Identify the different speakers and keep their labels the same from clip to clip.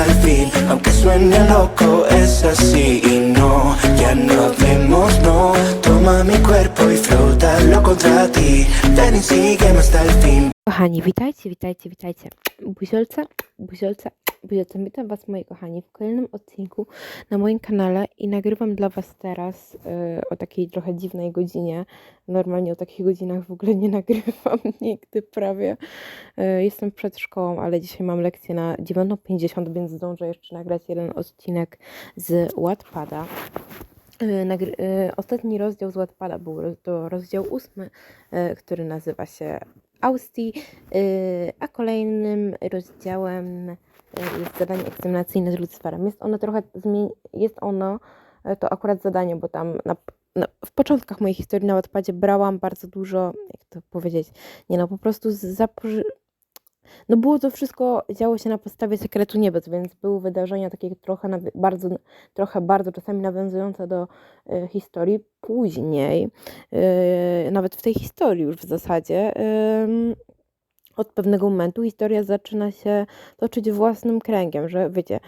Speaker 1: hasta el fin. Aunque suene loco, es así y no, ya no vemos, no. Toma mi cuerpo y flótalo contra ti. Ven y sígueme hasta el fin.
Speaker 2: Kochani, witajcie, witajcie, witajcie. Buziolce, buziolce, buziolce. Witam Was, moi kochani, w kolejnym odcinku na moim kanale i nagrywam dla Was teraz e, o takiej trochę dziwnej godzinie. Normalnie o takich godzinach w ogóle nie nagrywam nigdy prawie. E, jestem przed szkołą, ale dzisiaj mam lekcję na 9.50, więc zdążę jeszcze nagrać jeden odcinek z Wattpada. E, nagry- e, Ostatni rozdział z Wattpada był to rozdział ósmy, e, który nazywa się Austii, y, a kolejnym rozdziałem y, jest zadanie egzaminacyjne z Lucyferem. Jest ono trochę jest ono y, to akurat zadanie, bo tam na, na, w początkach mojej historii na Wattpadzie brałam bardzo dużo, jak to powiedzieć, nie no, po prostu zapoży- no było to wszystko, działo się na podstawie sekretu niebios, więc były wydarzenia takie trochę, bardzo, trochę bardzo czasami nawiązujące do y, historii. Później, y, nawet w tej historii już w zasadzie, ym, od pewnego momentu historia zaczyna się toczyć własnym kręgiem, że wiecie,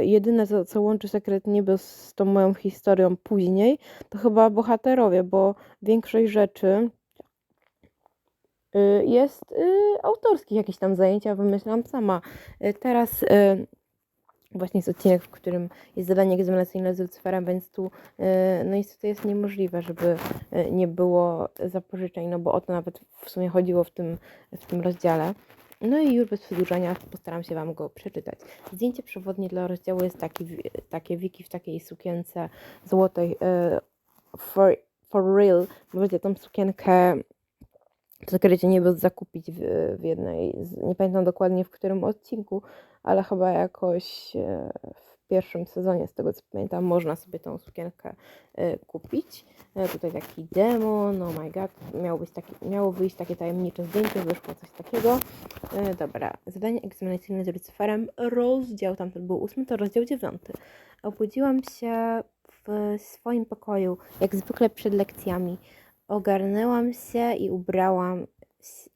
Speaker 2: y, jedyne co, co łączy sekret niebios z tą moją historią później, to chyba bohaterowie, bo większość rzeczy y, jest y, autorskich jakieś tam zajęcia, wymyślam sama. Teraz właśnie jest odcinek, w którym jest zadanie egzaminacyjne z Lucyferem, więc tu y, no niestety jest niemożliwe, żeby y, nie było zapożyczeń, no bo o to nawet w sumie chodziło w tym, w tym rozdziale. No i już bez przedłużania postaram się Wam go przeczytać. Zdjęcie przewodnie dla rozdziału jest taki, takie wiki w takiej sukience złotej y, for, for real. Możecie tą sukienkę w zakrecie niebios zakupić w, w jednej, z, nie pamiętam dokładnie w którym odcinku, ale chyba jakoś e, w pierwszym sezonie, z tego co pamiętam, można sobie tą sukienkę e, kupić. E, Tutaj taki demon, oh my god, miało, być taki, miało wyjść takie tajemnicze zdjęcie, wyszło coś takiego. Dobra, zadanie egzaminacyjne z Lucyferem, rozdział, tamten był ósmy, to rozdział dziewiąty. Obudziłam się w swoim pokoju, jak zwykle przed lekcjami. Ogarnęłam się i ubrałam,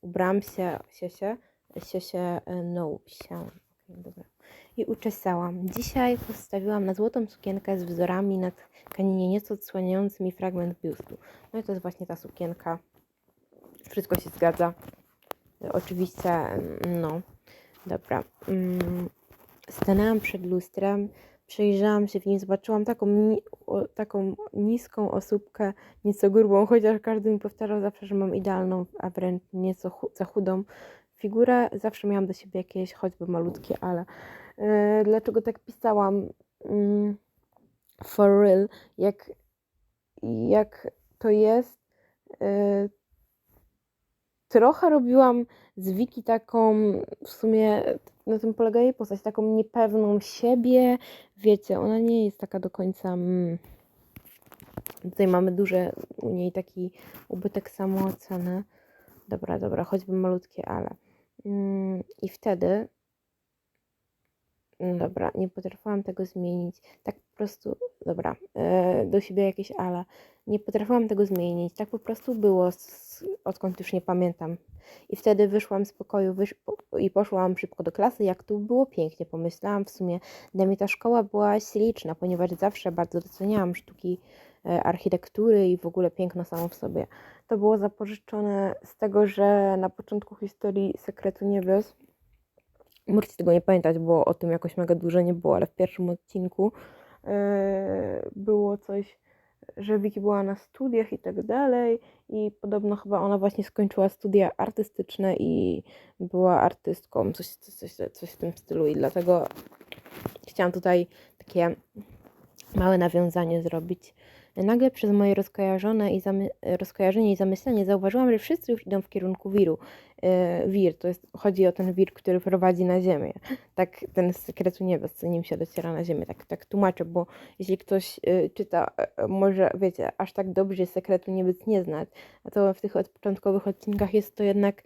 Speaker 2: ubrałam się, się, się, się, się, no, się, dobra. I uczesałam. Dzisiaj postawiłam na złotą sukienkę z wzorami na tkaninie nieco odsłaniającym mi fragment biustu. No i to jest właśnie ta sukienka. Wszystko się zgadza. Oczywiście, mm, no. Dobra. Mm, Stanęłam przed lustrem, przejrzałam się w nim, zobaczyłam taką, ni- o, taką niską osóbkę, nieco grubą, chociaż każdy mi powtarzał zawsze, że mam idealną, a wręcz nieco za chudą figurę. Zawsze miałam do siebie jakieś, choćby malutkie, ale e, dlaczego tak pisałam? Mm, for real, jak, jak to jest, e, trochę robiłam z Wiki taką, w sumie na tym polega jej postać, taką niepewną siebie. Wiecie, ona nie jest taka do końca. Mm, tutaj mamy duże u niej taki ubytek samooceny. Dobra, dobra, choćby malutkie, ale. Mm, I wtedy. mm, Dobra, nie potrafiłam tego zmienić. Tak po prostu, dobra, e, do siebie jakieś ale. Nie potrafiłam tego zmienić. Tak po prostu było, odkąd już nie pamiętam. I wtedy wyszłam z pokoju wysz i poszłam szybko do klasy, jak tu było pięknie. Pomyślałam w sumie, dla mnie ta szkoła była śliczna, ponieważ zawsze bardzo doceniałam sztuki e, architektury i w ogóle piękno samo w sobie. To było zapożyczone z tego, że na początku historii Sekretu Niebios, możecie tego nie pamiętać, bo o tym jakoś mega dużo nie było, ale w pierwszym odcinku e, było coś, że Wiki była na studiach i tak dalej i podobno chyba ona właśnie skończyła studia artystyczne i była artystką, coś, coś, coś w tym stylu i dlatego chciałam tutaj takie małe nawiązanie zrobić. Nagle przez moje rozkojarzone i zamy- rozkojarzenie i zamyślenie zauważyłam, że wszyscy już idą w kierunku wiru. E, wir, to jest, chodzi o ten wir, który prowadzi na ziemię. Tak, ten z sekretu niebios, co nim się dociera na ziemię. Tak, tak tłumaczę, bo jeśli ktoś y, czyta, y, może wiecie, aż tak dobrze sekretu niebios nie znać, a to w tych od początkowych odcinkach jest to jednak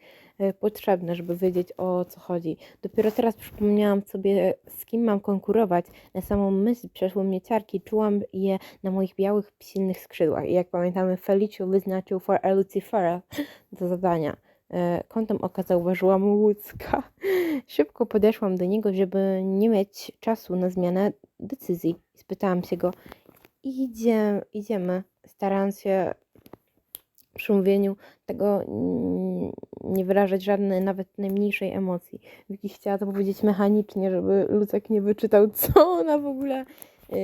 Speaker 2: potrzebne, żeby wiedzieć o co chodzi. Dopiero teraz przypomniałam sobie, z kim mam konkurować. Na samą myśl przeszły mnie ciarki, czułam je na moich białych, silnych skrzydłach. I jak pamiętamy, Feliciu wyznaczył for a Lucifera do zadania. e, kątem oka zauważyłam Łucka. Szybko podeszłam do niego, żeby nie mieć czasu na zmianę decyzji. Spytałam się go, idzie, idziemy, starając się przy mówieniu tego mm, nie wyrażać żadnej, nawet najmniejszej emocji. Wiki chciała to powiedzieć mechanicznie, żeby Lucek nie wyczytał, co ona w ogóle yy,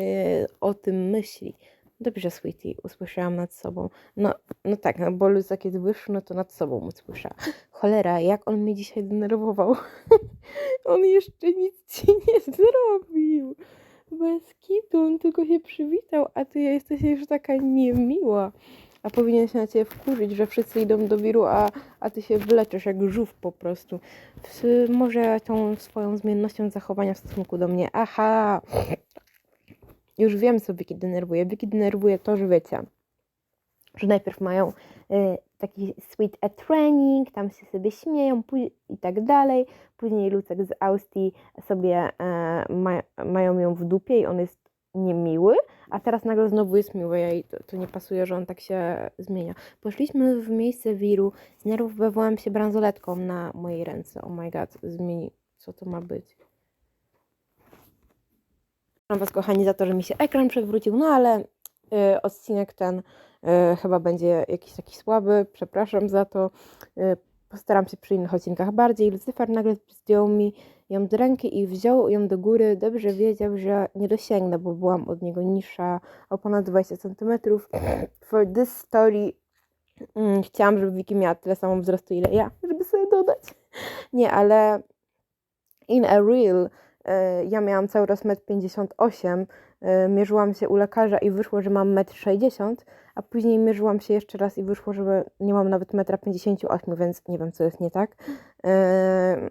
Speaker 2: o tym myśli. Dobrze, Sweetie, usłyszałam nad sobą. No, no tak, no bo Lucek jest wyższy, no to nad sobą usłyszała. Cholera, jak on mnie dzisiaj denerwował. on jeszcze nic ci nie zrobił. Bez kitu, on tylko się przywitał, a ty jesteś już taka niemiła. A powinien się na ciebie wkurzyć, że wszyscy idą do wiru, a, a ty się wleczesz jak żółw po prostu. Może tą swoją zmiennością zachowania w stosunku do mnie. Aha! Już wiem, co Wiki denerwuje. Wiki denerwuje to, że wiecie, że najpierw mają y, taki sweet a training, tam się sobie śmieją i tak dalej. Później Lucek z Austrii sobie e, ma, mają ją w dupie i on jest niemiły, a teraz nagle znowu jest miły. Ja jej to, to nie pasuje, że on tak się zmienia. Poszliśmy w miejsce wiru, znerwowałam się bransoletką na mojej ręce. Oh my god, zmieni, co to ma być? Przepraszam Was, kochani, za to, że mi się ekran przewrócił, no ale y, odcinek ten y, chyba będzie jakiś taki słaby. Przepraszam za to. Y, postaram się przy innych odcinkach bardziej. Lucyfer nagle zdjął mi ją z ręki i wziął ją do góry. Dobrze wiedział, że nie dosięgnę, bo byłam od niego niższa o ponad 20 cm. For this story mm, chciałam, żeby Wiki miała tyle samo wzrostu, ile ja, żeby sobie dodać. Nie, ale in a real ja miałam cały czas 1,58 m, e, mierzyłam się u lekarza i wyszło, że mam 1,60 m, a później mierzyłam się jeszcze raz i wyszło, że nie mam nawet 1,58 m, więc nie wiem, co jest nie tak. E,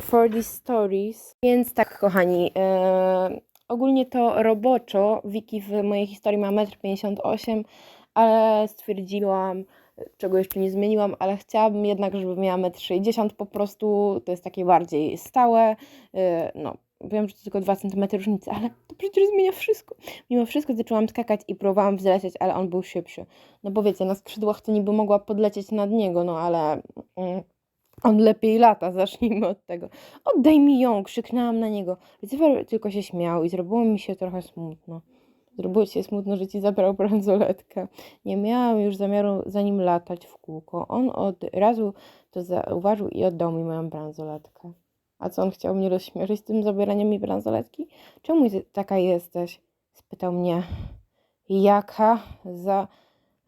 Speaker 2: For these stories. Więc tak, kochani, e, ogólnie to roboczo Wiki w mojej historii ma 1,58 m, ale stwierdziłam, czego jeszcze nie zmieniłam, ale chciałabym jednak, żeby miała 1,60 m po prostu, to jest takie bardziej stałe, yy, no, wiem, że to tylko 2 cm różnicy, ale to przecież zmienia wszystko. Mimo wszystko zaczęłam skakać i próbowałam wzlecieć, ale on był szybszy. No bo wiecie, na skrzydłach to niby mogła podlecieć nad niego, no ale mm, on lepiej lata, zacznijmy od tego. Oddaj mi ją, krzyknęłam na niego. Lucyfer tylko się śmiał i zrobiło mi się trochę smutno. Zrobiło się smutno, że ci zabrał bransoletkę. Nie miałam już zamiaru za nim latać w kółko. On od razu to zauważył i oddał mi moją bransoletkę. A co on chciał mnie rozśmieszyć tym zabieraniem mi bransoletki? Czemu taka jesteś? spytał mnie. Jaka? Za...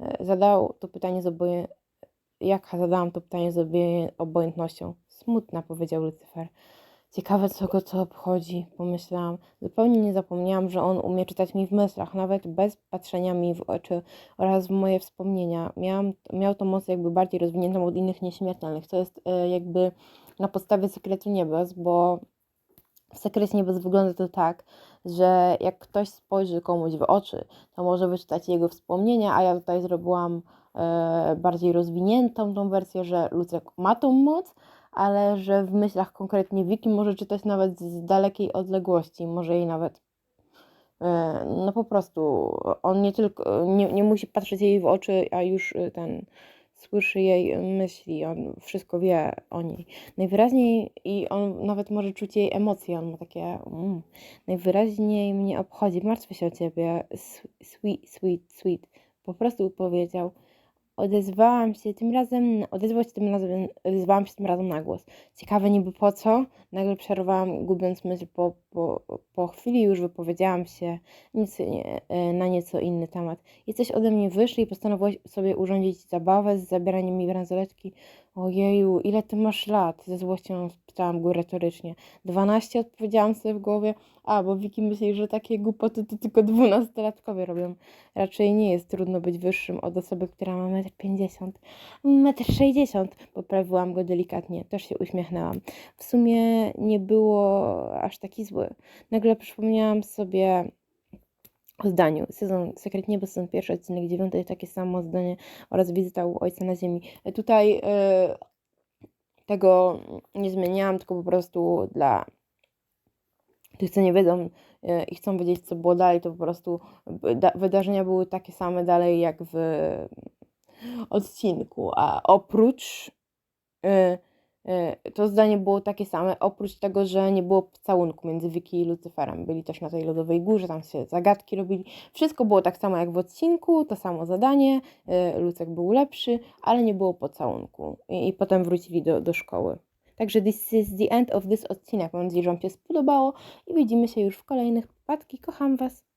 Speaker 2: e, Zadał to pytanie z oboje... Jaka? Zadałam to pytanie z obojętnością. Smutna, powiedział Lucyfer. Ciekawe, co go to obchodzi, pomyślałam. Zupełnie nie zapomniałam, że on umie czytać mi w myślach, nawet bez patrzenia mi w oczy oraz w moje wspomnienia. Miałam, miał to moc jakby bardziej rozwiniętą od innych nieśmiertelnych. To jest e, jakby na podstawie sekretu niebios, bo w sekrecie niebios wygląda to tak, że jak ktoś spojrzy komuś w oczy, to może wyczytać jego wspomnienia, a ja tutaj zrobiłam e, bardziej rozwiniętą tą wersję, że Lucek ma tą moc, ale że w myślach konkretnie Wiki może czytać nawet z dalekiej odległości, może jej nawet e, no po prostu on nie tylko nie, nie musi patrzeć jej w oczy, a już e, ten słyszy jej myśli, on wszystko wie o niej. Najwyraźniej i on nawet może czuć jej emocje, on ma takie mm, najwyraźniej mnie obchodzi, martwię się o ciebie, sweet, sweet, sweet. Po prostu powiedział. Odezwałam się tym razem, odezwał się tym razem, odezwałam się tym razem na głos. Ciekawe niby po co? Nagle przerwałam, gubiąc myśl po, po, po chwili już wypowiedziałam się nieco, nie, na nieco inny temat. Jesteś ode mnie wyższy i postanowiłeś sobie urządzić zabawę z zabieraniem mi bransoletki. Ojeju, ile ty masz lat? Ze złością spytałam go retorycznie. 12 odpowiedziałam sobie w głowie. A, bo Wiki myśli, że takie głupoty to tylko dwunastolatkowie robią. Raczej nie jest trudno być wyższym od osoby, która ma 1,50 m. 1,60 m, poprawiłam go delikatnie. Też się uśmiechnęłam. W sumie nie było aż taki zły. Nagle przypomniałam sobie o zdaniu. Sezon Sekret Nieba, sezon pierwszy, odcinek dziewiąty, takie samo zdanie oraz wizyta u Ojca na Ziemi. Tutaj e, tego nie zmieniałam, tylko po prostu dla tych, co nie wiedzą e, i chcą wiedzieć, co było dalej, to po prostu da- wydarzenia były takie same dalej, jak w odcinku, a oprócz y, y, to zdanie było takie same, oprócz tego, że nie było pocałunku między Wiki i Lucyferem. Byli też na tej lodowej górze, tam się zagadki robili. Wszystko było tak samo jak w odcinku, to samo zadanie. y, Lucek był lepszy, ale nie było pocałunku. I, i potem wrócili do, do szkoły. Także this is the end of this odcinek. Mam nadzieję, że Wam się spodobało i widzimy się już w kolejnych przypadki. Kocham Was.